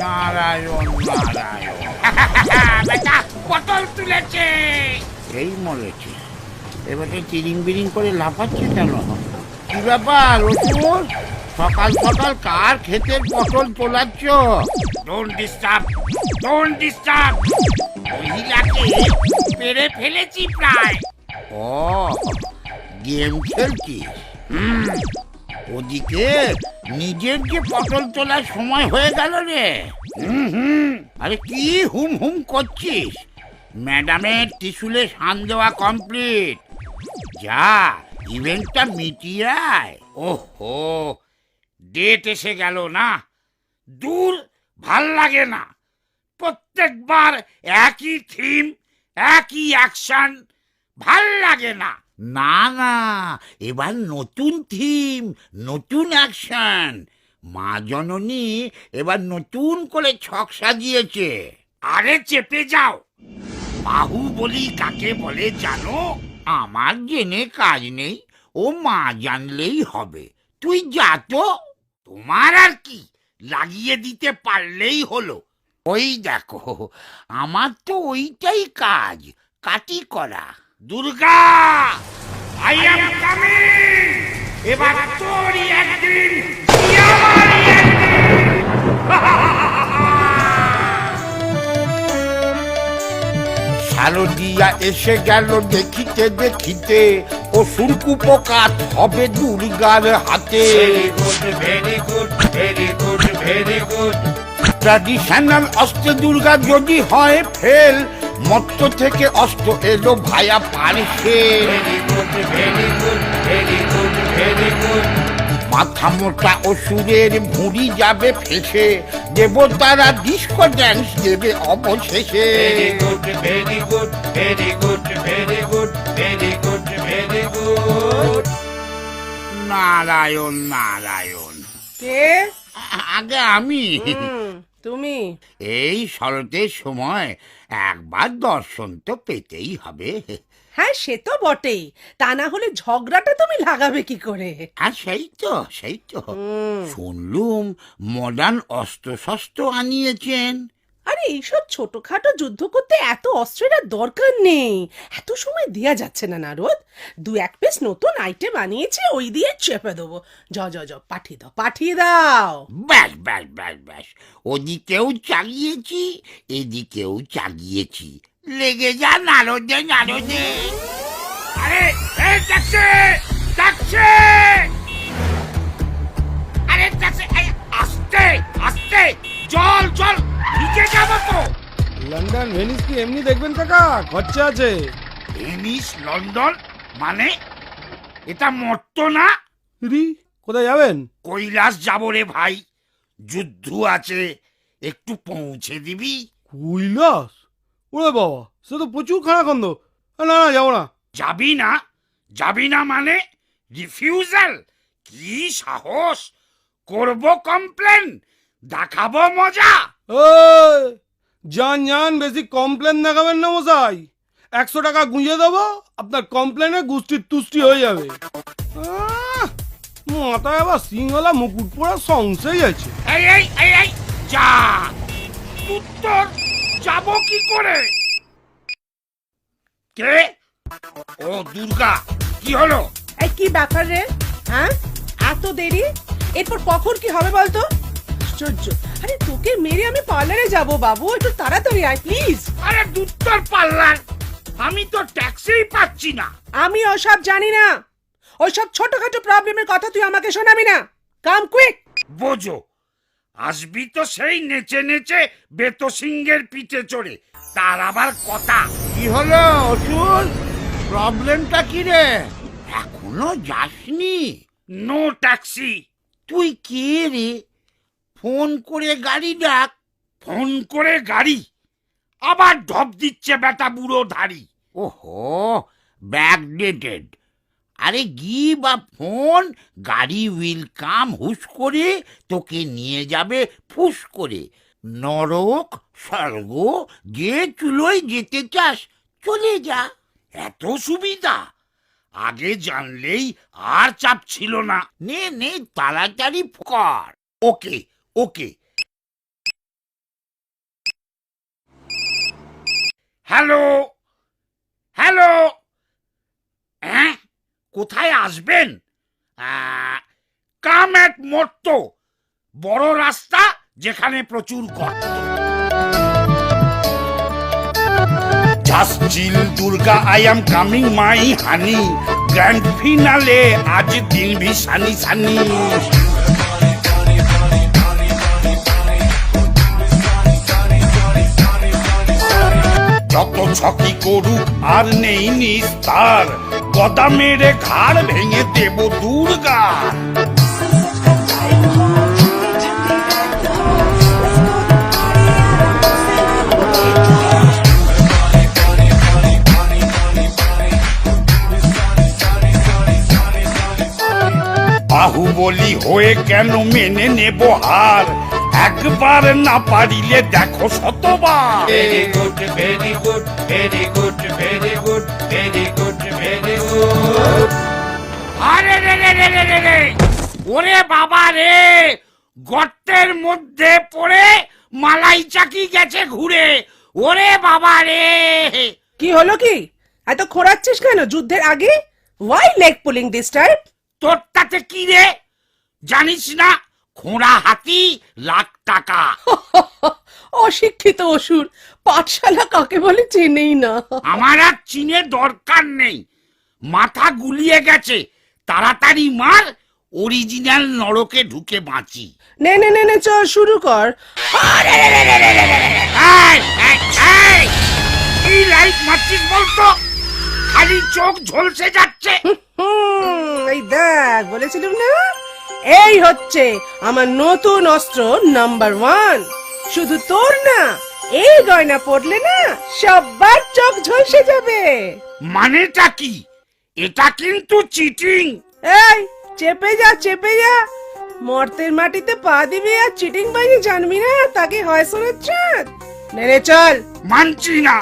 নারায়ণ নারায়ণ বেটা পটল তুলেছে। এই মরেছে। এবারে চিরিং বিরিং করে লাফাচ্ছে কেন? কি ব্যাপার ওষুধ সকাল সকাল কার ক্ষেতের পটল তোলাচ্ছ? ডোন্ট ডিস্টার্ব ডোন্ট ডিস্টার্ব মহিলাকে পেরে ফেলেছি প্রায়। ও গেম খেলছিস? হুম। ওদিকে নিজের যে পটল তোলার সময় হয়ে গেল রে। হুম হুম। আরে কি হুম হুম করছিস? ম্যাডামের ত্রিশুলে সান দেওয়া কমপ্লিট যা ইভেন্টটা মিটিয়ে আয়। ওহো ডেট এসে গেল না? দূর ভালো লাগে না। প্রত্যেকবার একই থিম একই অ্যাকশন ভালো লাগে না। না না এবার নতুন থিম নতুন অ্যাকশন মা জননী এবার নতুন করে ছক সাজিয়েছে। আরে চেপে যাও। বাহুবলি কাকে বলে জানো? আমার জেনে কাজ নেই ও মা জানলেই হবে। তুই যা তো। তোমার আর কি? লাগিয়ে দিতে পারলেই হলো। ওই দেখো আমার তো ওইটাই কাজ কাটি করা। দুর্গা আই কামিং এবার তোরই একদিন শারদিয়া এসে গেল দেখিতে দেখিতে, ও সুরকু পোকাত হবে দুর্গার হাতে। Very good very good very good traditional অস্ত্র দুর্গা যদি হয় ফেল মত্ত থেকে অস্ত্র এলো ভায়া গুড মাথা মোটা অসুরের ভুঁড়ি যাবে ফেসে দেবতারা ডিস্কো ড্যান্স দেবে অবশেষে। নারায়ণ নারায়ণ। কে? আগে আমি। তুমি? এই শরতের সময় একবার দর্শন তো পেতেই হবে। হ্যাঁ সে তো বটেই। তা না হলে ঝগড়াটা তুমি লাগাবে কি করে? আর সেই তো সেই তো। শুনলুম মডার্ন অস্ত্র শস্ত্র আনিয়েছেন। আরে এইসব ছোটখাটো যুদ্ধ করতে এত অস্ত্রের আর দরকার নেই। এত সময় দেয়া যাচ্ছে না নারদ। দু এক পিস নতুন আইটেম বানিয়েছে ওই দিয়ে চেপে দেবো। য য য পাঠিয়ে দাও পাঠিয়ে দাও। ব্যাস ব্যাস ব্যাস ব্যাস। ওদিকেও চালিয়েছি এদিকেও চালিয়েছি। লেগে যা নারদে নারদে। আরে এই ট্যাক্সি ট্যাক্সি লন্ডন ভেনিস কি এমনি দেখবেন কাকা? খরচা আছে। Venice London? মানে? এটা মর্ত না? রি কোথায় যাবেন? কৈলাস যাব রে ভাই। যুদ্ধ আছে একটু পৌঁছে দিবি। কৈলাস? ওরে বাবা সে তো প্রচুর খানাখন্দ। না না যাব না। যাবি না? যাবি না মানে? রিফিউজাল? কি সাহস? করব কমপ্লেন দেখাবো মজা। এই, যান যান বেশি কমপ্লেন দেখাবেন না মশাই। একশো টাকা গুঁজে দেবো আপনার কমপ্লেনে গুষ্টির তুষ্টি হয়ে যাবে। মাথায় আবার সিংহলা মুকুট পরা সংশয় আছে। এই এই এই এই যা! উত্তর যাব কি করে? কে? ও দুর্গা কি হলো? এই কি ব্যাপার রে হ্যাঁ? এত দেরি? এরপর কখন কি হবে বলতো? আশ্চর্য। আরে তোকে মেরে আমি পার্লারে যাব বাবু। একটু তাড়াতাড়ি আয় প্লিজ আরে দুত্তর পাল্লার। আমি তো ট্যাক্সিই পাচ্ছি না। আমি ওসব জানি না। ওইসব ছোটখাটো প্রবলেমের কথা তুই আমাকে শোনাবি না। কাম কুইক বোঝো আসবি তো সেই নেচে নেচে বেতো সিংহের পিঠে চড়ে। তার আবার কথা। কি হলো অসুর? প্রবলেমটা কি রে? এখনও যাসনি। No taxi. তুই কে রে? ফোন করে গাড়ি ডাক। ফোন করে গাড়ি? আবার ঢপ দিচ্ছে বেটা বুড়ো ধাড়ি। ওহো ব্যাকডেটেড আরে গি বা ফোন গাড়ি উইল কাম হুশ করে তোকে নিয়ে যাবে ফুস করে। নরক স্বর্গ যে চুলোয় যেতে চাস চলে যা। এত সুবিধা? আগে জানলেই আর চাপ ছিল না। নে নে তাড়াতাড়ি কর। ওকে ওকে। হ্যালো হ্যালো হ্যাঁ কোথায় আসবেন? কাম এক মর্ত, বড় রাস্তা যেখানে প্রচুর গর্ত। Just chill Durga I am coming my honey grand finale আজ দিন ভি সানি সানি যত ছকি করুক, আর নেই নিস্তার। গদা মেরে ঘাড় ভেঙে দেব দুর্গা। বাহুবলি হয়ে কেন মেনে নেব হার? একবার না পারিলে দেখো শতবার। Very good very good very good very good very good very good আরে রে রে রে রে রে রে। ওরে বাবা রে গর্তের মধ্যে পড়ে মালাই চাকি গেছে ঘুরে। ওরে বাবা রে। কি হলো কি? এত খোঁড়াচ্ছিস কেন? যুদ্ধের আগে? Why leg pulling this time তোর তাতে কি রে? জানিস না খোঁড়া হাতি লাখ টাকা। অশিক্ষিত অসুর পাঠশালা কাকে বলে চেনেই না। আমার আর চিনে দরকার নেই। মাথা গুলিয়ে গেছে তাড়াতাড়ি মার অরিজিনাল নরকে ঢুকে বাঁচি। নে নে নে নে চল শুরু কর। এই, এই, এই! কি লাইট মারছিস বলতো? খালি চোখ ঝলসে যাচ্ছে। হুম, এই দেখ বলেছিলাম না? এই হচ্ছে আমার নতুন অস্ত্র নাম্বার ওয়ান। শুধু তোর না এই গয়না পড়লে না সবার চোখ ঝলসে যাবে। মানেটা কি? এটা কিন্তু চিটিং এই চেপে যা চেপে যা। মর্তের মাটিতে পা দিবি আর চিটিং বাজি জানবি না তাকে হয় শোনাচ্ছ নেড়ে চল। মানছি না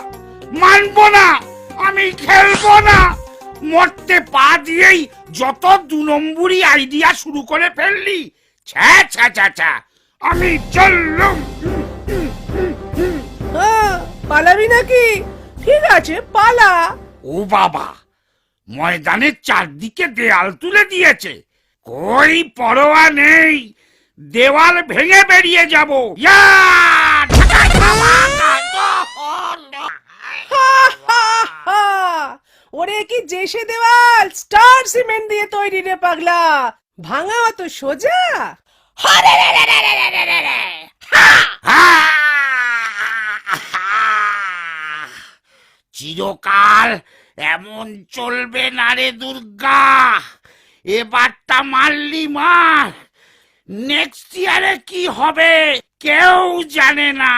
মানবো না আমি খেলব না। মরতে পা দিয়েই যত দু নম্বরই আইডিয়া শুরু করে ফেললি। ছ্যা ছ্যা ছ্যা ছ্যা আমি চললুম। হ্যাঁ, পালাবি নাকি? ঠিক আছে পালা। ও বাবা ময়দানের চারদিকে দেয়াল তুলে দিয়েছে। কই পরোয়া নেই। দেওয়াল ভেঙে বেরিয়ে যাব। ইয়া! ওরে কি জেসে দেওয়াল স্টার সিমেন্ট দিয়ে তৈরি রে পাগলা ভাঙা অত সোজা। চিরকাল এমন চলবে না রে দুর্গা এবারটা মারলি মার নেক্সট ইয়ারে কি হবে কেউ জানে না